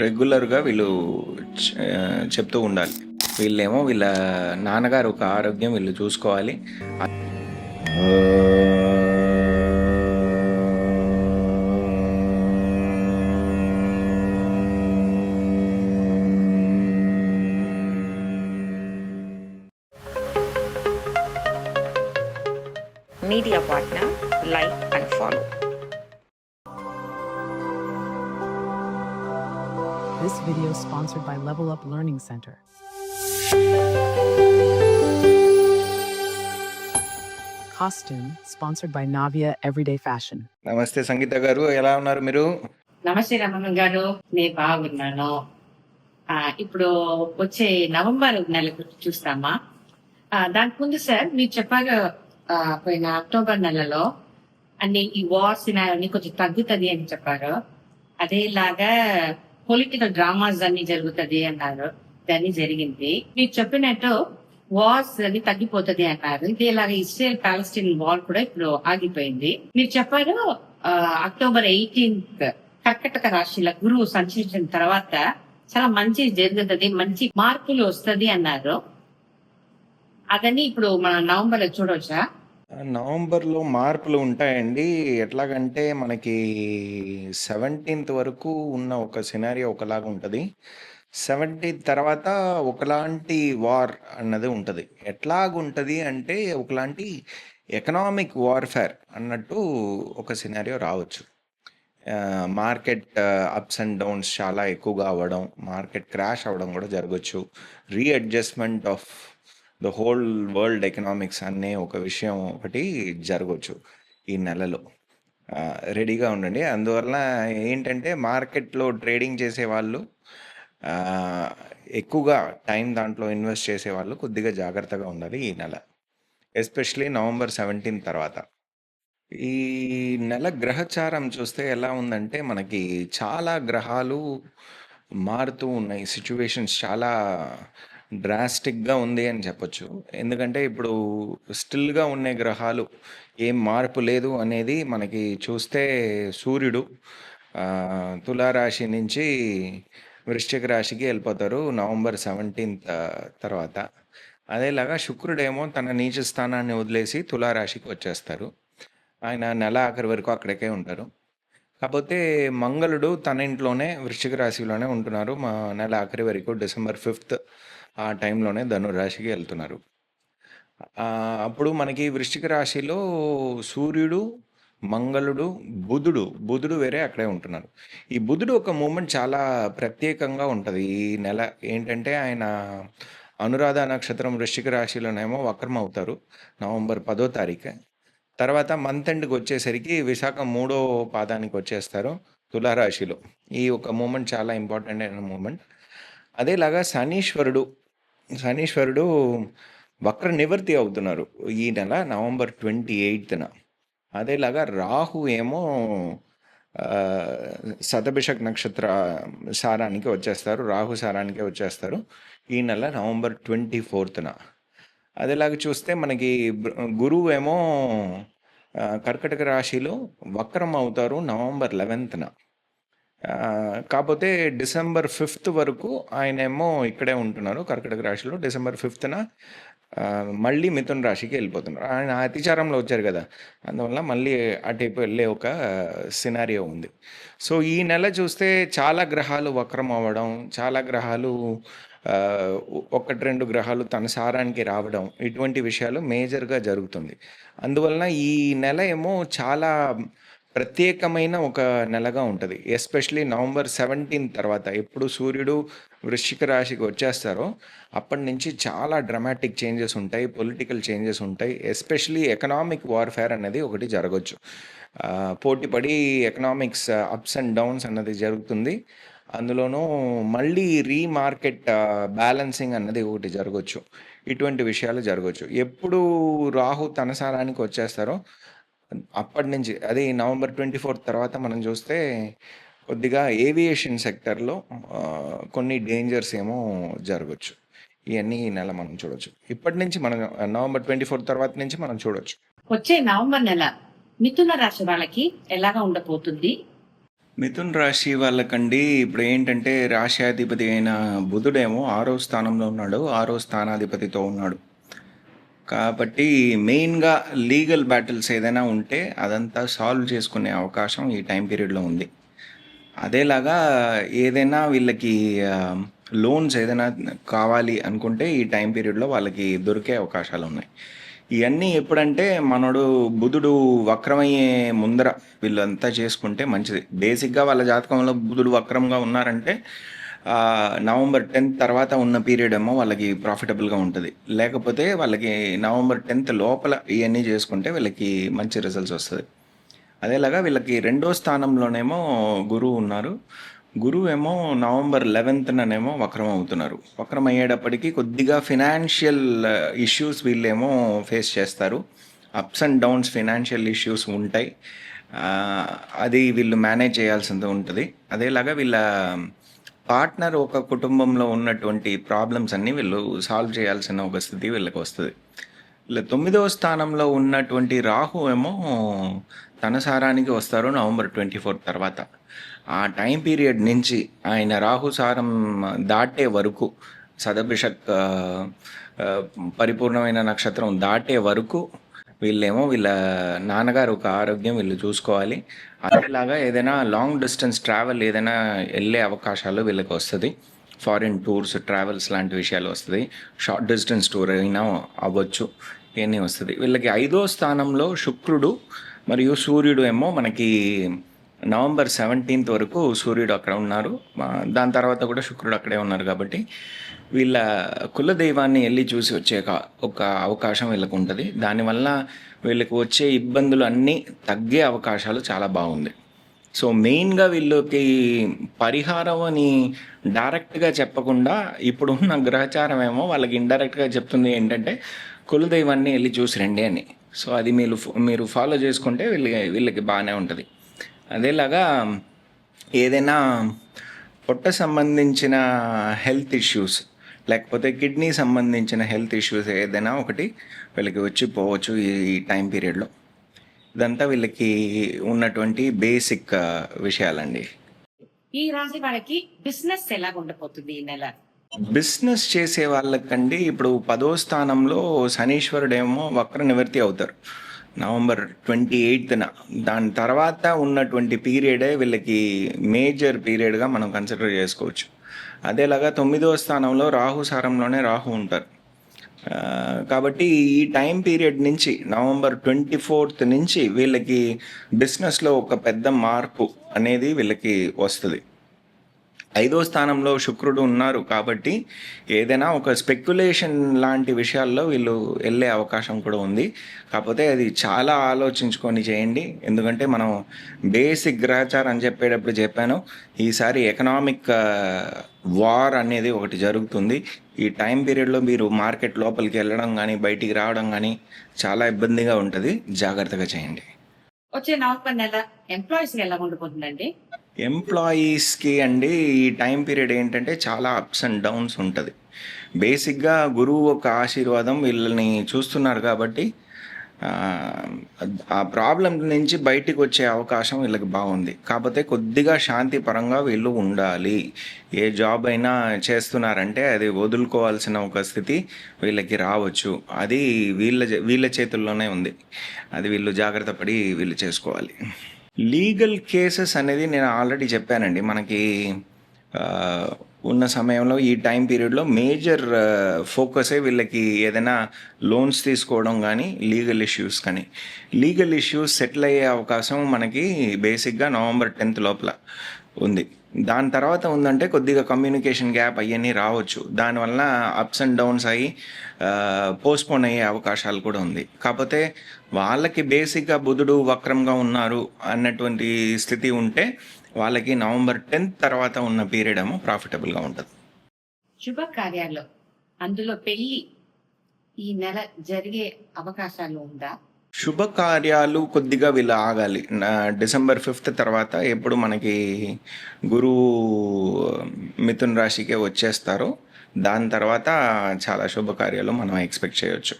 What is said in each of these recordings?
రెగ్యులర్గా వీళ్ళు చెప్తూ ఉండాలి. వీళ్ళేమో వీళ్ళ నాన్నగారు ఒక ఆరోగ్యం వీళ్ళు చూసుకోవాలి. Media partner like and follow This video is sponsored by Level Up Learning Center. Costume sponsored by Navia Everyday Fashion. నమస్తే సంగీత గారు ఎలా ఉన్నారు మీరు? నమస్తే రమణ గారు నేను బాగున్నాను. ఆ, ఇప్పుడు వచ్చే నవంబర్ నెల గురించి చూస్తామా? ఆ, దానికి ముందు సార్ మీరు చెప్పారు ఆ, పోయిన అక్టోబర్ నెలలో అన్ని ఈ వార్ సినారీ కొంచెం తగ్గుతుంది అని చెప్పారు. అదేలాగా పొలిటికల్ డ్రామాస్ అన్ని జరుగుతుంది అన్నారు. దాన్ని జరిగింది. మీరు చెప్పినట్టు వార్స్ అది తగ్గిపోతుంది అన్నారు. ఇదేలాగా ఇస్రాయల్ పాలస్టీన్ వార్ కూడా ఇప్పుడు ఆగిపోయింది. మీరు చెప్పారు అక్టోబర్ ఎయిటీన్త్ కర్కటక రాశిల గురువు సంచరించిన తర్వాత చాలా మంచి జరుగుతుంది మంచి మార్పులు వస్తది అన్నారు. అదని ఇప్పుడు మన నవంబర్లో చూడవచ్చా నవంబర్లో మార్పులు ఉంటాయండి. ఎట్లాగంటే మనకి సెవెంటీన్త్ వరకు ఉన్న ఒక సినారియో ఒకలాగా ఉంటుంది. సెవెంటీన్త్ తర్వాత ఒకలాంటి వార్ అన్నది ఉంటుంది. ఎట్లాగుంటుంది అంటే ఒకలాంటి ఎకనామిక్ వార్ఫేర్ అన్నట్టు ఒక సినారియో రావచ్చు. మార్కెట్ అప్స్ అండ్ డౌన్స్ చాలా ఎక్కువగా అవ్వడం మార్కెట్ క్రాష్ అవ్వడం కూడా జరగచ్చు. Readjustment of the whole world economics అనే ఒక విషయం ఒకటి జరగవచ్చు ఈ నెలలో. రెడీగా ఉండండి. అందువల్ల ఏంటంటే మార్కెట్లో ట్రేడింగ్ చేసే వాళ్ళు ఎక్కువగా టైం దాంట్లో ఇన్వెస్ట్ చేసే వాళ్ళు కొద్దిగా జాగ్రత్తగా ఉండాలి ఈ నెల. ఎస్పెషలీ నవంబర్ సెవెంటీన్ తర్వాత. ఈ నెల గ్రహచారం చూస్తే ఎలా ఉందంటే మనకి చాలా గ్రహాలు మారుతూ ఉన్నాయి. సిచ్యువేషన్స్ చాలా డ్రాస్టిక్గా ఉంది అని చెప్పొచ్చు. ఎందుకంటే ఇప్పుడు స్టిల్గా ఉండే గ్రహాలు ఏం మార్పు లేదు అనేది మనకి చూస్తే సూర్యుడు తులారాశి నుంచి వృశ్చిక రాశికి వెళ్ళిపోతారు నవంబర్ సెవెంటీన్త్ తర్వాత. అదేలాగా శుక్రుడేమో తన నీచ స్థానాన్ని వదిలేసి తులారాశికి వచ్చేస్తారు. ఆయన నెల ఆఖరి వరకు అక్కడికే ఉంటారు. కాకపోతే మంగళుడు తన ఇంట్లోనే వృశ్చిక రాశిలోనే ఉంటున్నారు. మా నెల ఆఖరి వరకు డిసెంబర్ ఫిఫ్త్. ఆ టైంలోనే ధనురాశికి వెళ్తున్నారు. అప్పుడు మనకి వృశ్చిక రాశిలో సూర్యుడు మంగళుడు బుధుడు బుధుడు వేరే అక్కడే ఉంటున్నారు. ఈ బుధుడు ఒక మూమెంట్ చాలా ప్రత్యేకంగా ఉంటుంది. ఈ నెల ఏంటంటే ఆయన అనురాధ నక్షత్రం వృశ్చిక రాశిలోనేమో వక్రం అవుతారు నవంబర్ పదో తారీఖు. తర్వాత మంత్ ఎండ్కి వచ్చేసరికి విశాఖ మూడో పాదానికి వచ్చేస్తారు తులారాశిలో. ఈ ఒక మూమెంట్ చాలా ఇంపార్టెంట్ అయిన మూమెంట్. అదేలాగా శనీశ్వరుడు శనీశ్వరుడు వక్ర నివర్తి అవుతున్నారు. ఈ నెల నవంబర్ ట్వంటీ ఎయిత్న. అదేలాగా రాహు ఏమో శతభిషక్ నక్షత్ర సారానికి వచ్చేస్తారు. రాహు సారానికి వచ్చేస్తారు. ఈ నెల నవంబర్ ట్వంటీ ఫోర్త్న. అదేలాగా చూస్తే మనకి గురువు ఏమో కర్కటక రాశిలో వక్రం అవుతారు నవంబర్ లెవెన్త్న. కాకపోతే డిసెంబర్ ఫిఫ్త్ వరకు ఆయన ఏమో ఇక్కడే ఉంటున్నారు కర్కటక రాశిలో. డిసెంబర్ ఫిఫ్త్న మళ్ళీ మిథున్ రాశికి వెళ్ళిపోతున్నారు. ఆయన అతిచారంలో వచ్చారు కదా అందువల్ల మళ్ళీ అటువైపు వెళ్ళే ఒక సినారియో ఉంది. సో ఈ నెల చూస్తే చాలా గ్రహాలు వక్రం అవ్వడం చాలా గ్రహాలు ఒకటి రెండు గ్రహాలు తన సారానికి రావడం ఇటువంటి విషయాలు మేజర్గా జరుగుతుంది. అందువలన ఈ నెల ఏమో చాలా ప్రత్యేకమైన ఒక నెలగా ఉంటుంది. ఎస్పెషలీ నవంబర్ సెవెంటీన్ తర్వాత ఎప్పుడు సూర్యుడు వృశ్చిక రాశికి వచ్చేస్తారో అప్పటి నుంచి చాలా డ్రమాటిక్ చేంజెస్ ఉంటాయి పొలిటికల్ చేంజెస్ ఉంటాయి. ఎస్పెషలీ ఎకనామిక్ వార్ఫేర్ అనేది ఒకటి జరగచ్చు. పోటీపడి ఎకనామిక్స్ అప్స్ అండ్ డౌన్స్ అన్నది జరుగుతుంది. అందులోనూ మళ్ళీ రీమార్కెట్ బ్యాలెన్సింగ్ అన్నది ఒకటి జరగచ్చు. ఇటువంటి విషయాలు జరగచ్చు. ఎప్పుడు రాహు తన సారానికి వచ్చేస్తారో అప్పటి నుంచి అది నవంబర్ ట్వంటీ ఫోర్త్ తర్వాత మనం చూస్తే కొద్దిగా ఏవియేషన్ సెక్టర్లో కొన్ని డేంజర్స్ ఏమో జరగచ్చు. ఇవన్నీ ఈ నెల మనం చూడొచ్చు. ఇప్పటి నుంచి మనం నవంబర్ ట్వంటీ ఫోర్త్ తర్వాత నుంచి మనం చూడొచ్చు. వచ్చే నవంబర్ నెల మిథున రాశి వాళ్ళకి ఎలాగా ఉండబోతుంది? మిథున్ రాశి వాళ్ళకండి ఇప్పుడు ఏంటంటే రాశ్యాధిపతి అయిన బుధుడేమో ఆరో స్థానంలో ఉన్నాడు ఆరో స్థానాధిపతితో ఉన్నాడు. కాబట్టి మెయిన్గా లీగల్ బ్యాటిల్స్ ఏదైనా ఉంటే అదంతా సాల్వ్ చేసుకునే అవకాశం ఈ టైం పీరియడ్లో ఉంది. అదేలాగా ఏదైనా వీళ్ళకి లోన్స్ ఏదైనా కావాలి అనుకుంటే ఈ టైం పీరియడ్లో వాళ్ళకి దొరికే అవకాశాలు ఉన్నాయి. ఇవన్నీ ఎప్పుడంటే మనోడు బుధుడు వక్రమయ్యే ముందర వీళ్ళంతా చేసుకుంటే మంచిది. బేసిక్గా వాళ్ళ జాతకంలో బుధుడు వక్రంగా ఉన్నారంటే నవంబర్ టెన్త్ తర్వాత ఉన్న పీరియడ్ ఏమో వాళ్ళకి ప్రాఫిటబుల్గా ఉంటుంది. లేకపోతే వాళ్ళకి నవంబర్ టెన్త్ లోపల ఇవన్నీ చేసుకుంటే వీళ్ళకి మంచి రిజల్ట్స్ వస్తుంది. అదేలాగా వీళ్ళకి రెండో స్థానంలోనేమో గురువు ఉన్నారు. గురువు ఏమో నవంబర్ లెవెన్త్ననేమో వక్రం అవుతున్నారు. వక్రం అయ్యేటప్పటికీ కొద్దిగా ఫినాన్షియల్ ఇష్యూస్ వీళ్ళేమో ఫేస్ చేస్తారు. Ups and downs financial issues ఉంటాయి. అది వీళ్ళు మేనేజ్ చేయాల్సింది ఉంటుంది. అదేలాగా వీళ్ళ పార్ట్నర్ ఒక కుటుంబంలో ఉన్నటువంటి ప్రాబ్లమ్స్ అన్నీ వీళ్ళు సాల్వ్ చేయాల్సిన ఒక స్థితి వీళ్ళకి వస్తుంది. ఇలా తొమ్మిదవ స్థానంలో ఉన్నటువంటి రాహు ఏమో తన సారానికి వస్తారు నవంబర్ ట్వంటీ ఫోర్ తర్వాత. ఆ టైం పీరియడ్ నుంచి ఆయన రాహు సారం దాటే వరకు సదభిషక్ పరిపూర్ణమైన నక్షత్రం దాటే వరకు వీళ్ళేమో వీళ్ళ నాన్నగారు ఒక ఆరోగ్యం వీళ్ళు చూసుకోవాలి. అదేలాగా ఏదైనా లాంగ్ డిస్టెన్స్ ట్రావెల్ ఏదైనా వెళ్ళే అవకాశాలు వీళ్ళకి వస్తుంది. ఫారిన్ టూర్స్ ట్రావెల్స్ లాంటి విషయాలు వస్తుంది. షార్ట్ డిస్టెన్స్ టూర్ అయినా అవ్వచ్చు ఇవన్నీ వస్తుంది. వీళ్ళకి ఐదో స్థానంలో శుక్రుడు మరియు సూర్యుడు ఏమో మనకి నవంబర్ సెవెంటీన్త్ వరకు సూర్యుడు అక్కడ ఉన్నారు. దాని తర్వాత కూడా శుక్రుడు అక్కడే ఉన్నారు కాబట్టి వీళ్ళ కులదైవాన్ని వెళ్ళి చూసి వచ్చే ఒక- ఒక అవకాశం వీళ్ళకు ఉంటుంది. దానివల్ల వీళ్ళకి వచ్చే ఇబ్బందులు అన్నీ తగ్గే అవకాశాలు చాలా బాగుంది. సో మెయిన్గా వీళ్ళకి పరిహారం అని డైరెక్ట్గా చెప్పకుండా ఇప్పుడున్న గ్రహచారం ఏమో వాళ్ళకి ఇండైరెక్ట్గా చెప్తుంది ఏంటంటే కులదైవాన్ని వెళ్ళి చూసి రండి అని. సో అది మీరు మీరు ఫాలో చేసుకుంటే వీళ్ళకి వీళ్ళకి బాగానే ఉంటుంది. అదేలాగా ఏదైనా పొట్ట సంబంధించిన హెల్త్ ఇష్యూస్ లేకపోతే కిడ్నీ సంబంధించిన హెల్త్ ఇష్యూస్ ఏదైనా ఒకటి వీళ్ళకి వచ్చి పోవచ్చు ఈ టైం పీరియడ్లో. ఇదంతా వీళ్ళకి ఉన్నటువంటి బేసిక్ విషయాలండి. ఈ రాశి వాళ్ళకి బిజినెస్ ఎలా ఉండబోతుంది ఈ నెల? బిజినెస్ చేసే వాళ్ళకండి ఇప్పుడు పదో స్థానంలో శనీశ్వరుడేమో వక్ర నివృత్తి అవుతారు. నవంబర్ ట్వంటీ ఎయిత్న. దాని తర్వాత ఉన్నటువంటి పీరియడే వీళ్ళకి మేజర్ పీరియడ్గా మనం కన్సిడర్ చేసుకోవచ్చు. అదేలాగా తొమ్మిదవ స్థానంలో రాహు సారంలోనే రాహు ఉంటారు. కాబట్టి ఈ టైం పీరియడ్ నుంచి నవంబర్ ట్వంటీ ఫోర్త్ నుంచి వీళ్ళకి బిజినెస్లో ఒక పెద్ద మార్పు అనేది వీళ్ళకి వస్తుంది. ఐదో స్థానంలో శుక్రుడు ఉన్నారు కాబట్టి ఏదైనా ఒక స్పెక్యులేషన్ లాంటి విషయాల్లో వీళ్ళు వెళ్ళే అవకాశం కూడా ఉంది. కాకపోతే అది చాలా ఆలోచించుకొని చేయండి. ఎందుకంటే మనం బేసిక్ గ్రహచారం అని చెప్పేటప్పుడు చెప్పాను. ఈసారి ఎకనామిక్ వార్ uh, అనేది ఒకటి జరుగుతుంది. ఈ టైం పీరియడ్లో మీరు మార్కెట్ లోపలికి వెళ్ళడం కానీ బయటికి రావడం కానీ చాలా ఇబ్బందిగా ఉంటుంది. జాగ్రత్తగా చేయండి. వచ్చే నవంబర్ నెల ఎంప్లాయీస్ ఎలా ఉండిపోతుందండి ఎంప్లాయీస్కి అండి ఈ టైం పీరియడ్ ఏంటంటే చాలా అప్స్ అండ్ డౌన్స్ ఉంటుంది. బేసిక్గా గురువు ఒక ఆశీర్వాదం వీళ్ళని చూస్తున్నారు కాబట్టి ఆ, ప్రాబ్లం నుంచి బయటికి వచ్చే అవకాశం వీళ్ళకి బాగుంది. కాకపోతే కొద్దిగా శాంతి పరంగా వీళ్ళు ఉండాలి. ఏ జాబ్ అయినా చేస్తున్నారంటే అది వదులుకోవాల్సిన ఒక స్థితి వీళ్ళకి రావచ్చు. అది వీళ్ళ చే- వీళ్ళ చేతుల్లోనే ఉంది. అది వీళ్ళు జాగ్రత్త పడి వీళ్ళు చేసుకోవాలి. లీగల్ కేసెస్ అనేది నేను ఆల్రెడీ చెప్పానండి. మనకి ఉన్న సమయంలో ఈ టైం పీరియడ్లో మేజర్ ఫోకసే వీళ్ళకి ఏదైనా లోన్స్ తీసుకోవడం కానీ లీగల్ ఇష్యూస్ కానీ. లీగల్ ఇష్యూస్ సెటిల్ అయ్యే అవకాశం మనకి బేసిక్గా నవంబర్ టెన్త్ లోపల. ఉంది. దాని తర్వాత ఉందంటే కొద్దిగా కమ్యూనికేషన్ గ్యాప్ అవన్నీ రావచ్చు. దానివల్ల అప్స్ అండ్ డౌన్స్ అయ్యి పోస్ట్పోన్ అయ్యే అవకాశాలు కూడా ఉంది. కాకపోతే వాళ్ళకి బేసిక్గా బుధుడు వక్రంగా ఉన్నారు అన్నటువంటి స్థితి ఉంటే వాళ్ళకి నవంబర్ టెన్త్ తర్వాత ఉన్న పీరియడ్ ఏమో ప్రాఫిటబుల్గా ఉంటుంది. శుభకార్యాల్లో అందులో పెళ్ళి ఈ నెల జరిగే అవకాశాలు ఉందా? శుభకార్యాలు కొద్దిగా వీళ్ళు ఆగాలి. నా- డిసెంబర్ ఫిఫ్త్ తర్వాత ఎప్పుడు మనకి గురువు మిథున్ రాశికే వచ్చేస్తారో. దాని తర్వాత చాలా శుభకార్యాలు మనం ఎక్స్పెక్ట్ చేయొచ్చు.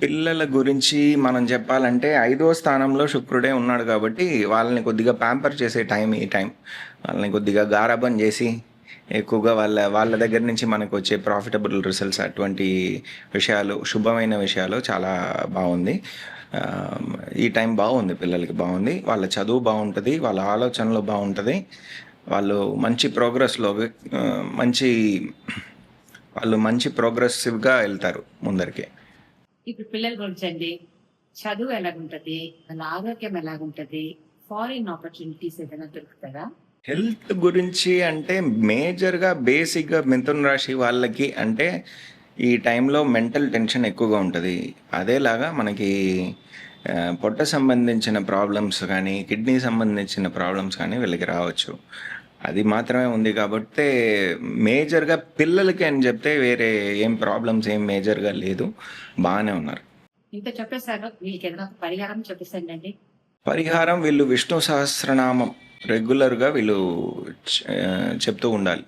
పిల్లల గురించి మనం చెప్పాలంటే ఐదో స్థానంలో శుక్రుడే ఉన్నాడు కాబట్టి వాళ్ళని కొద్దిగా ప్యాంపర్ చేసే టైం ఈ టైం. వాళ్ళని కొద్దిగా గారాబం చేసి ఎక్కువగా వాళ్ళ వాళ్ళ దగ్గర నుంచి మనకు వచ్చే ప్రాఫిటబుల్ రిజల్ట్స్ అటువంటి విషయాలు శుభమైన విషయాలు చాలా బాగుంది. ఈ టైం బాగుంది పిల్లలకి బాగుంది. వాళ్ళ చదువు బాగుంటుంది వాళ్ళ ఆలోచనలు బాగుంటుంది. వాళ్ళు మంచి ప్రోగ్రెస్లో మంచి వాళ్ళు మంచి ప్రోగ్రెసివ్గా వెళ్తారు ముందరికి. ఇప్పుడు పిల్లల గురించి అండి. చదువు ఎలాగుంటది? వాళ్ళ ఆరోగ్యం ఎలాగుంటది? ఫారిన్ ఆపర్చునిటీస్ ఏదైనా దొరుకుతారా హెల్త్ గురించి అంటే మేజర్గా బేసిక్గా మిథున రాశి వాళ్ళకి అంటే ఈ టైంలో మెంటల్ టెన్షన్ ఎక్కువగా ఉంటుంది. అదేలాగా మనకి పొట్ట సంబంధించిన ప్రాబ్లమ్స్ కానీ కిడ్నీ సంబంధించిన ప్రాబ్లమ్స్ కానీ వీళ్ళకి రావచ్చు. అది మాత్రమే ఉంది కాబట్టి మేజర్గా పిల్లలకి అని చెప్తే వేరే ఏం ప్రాబ్లమ్స్ ఏం మేజర్గా లేదు. బాగానే ఉన్నారు. ఇంత చెప్పేశారు. వీళ్ళకి ఏదైనా పరిహారం చెప్పేసండి పరిహారం వీళ్ళు విష్ణు సహస్రనామం. రెగ్యులర్గా వీళ్ళు చెప్తూ ఉండాలి.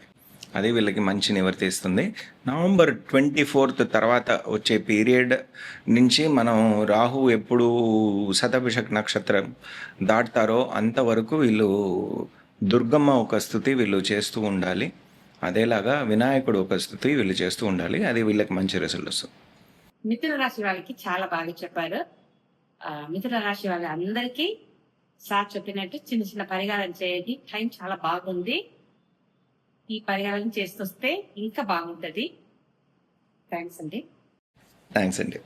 అది వీళ్ళకి మంచి నివర్తిస్తుంది నవంబర్ ట్వంటీ ఫోర్త్ తర్వాత వచ్చే పీరియడ్ నుంచి మనం రాహు ఎప్పుడు శతభిషక్ నక్షత్రం దాటుతారో అంతవరకు వీళ్ళు దుర్గమ్మ ఒక స్థుతి వీళ్ళు చేస్తూ ఉండాలి. అదేలాగా వినాయకుడు ఒక స్థుతి వీళ్ళు చేస్తూ ఉండాలి. అది వీళ్ళకి మంచి రిజల్ట్ వస్తుంది. మిథున రాశి వాళ్ళకి చాలా బాగా చెప్పారు. మిథున రాశి వాళ్ళ అందరికీ సార్ చెప్పినట్టు చిన్న చిన్న పరిహారం చేయండి. టైం చాలా బాగుంది. ఈ పరిహారం చేస్తొస్తే ఇంకా బాగుంటది. థ్యాంక్స్ అండి. థ్యాంక్స్ అండి.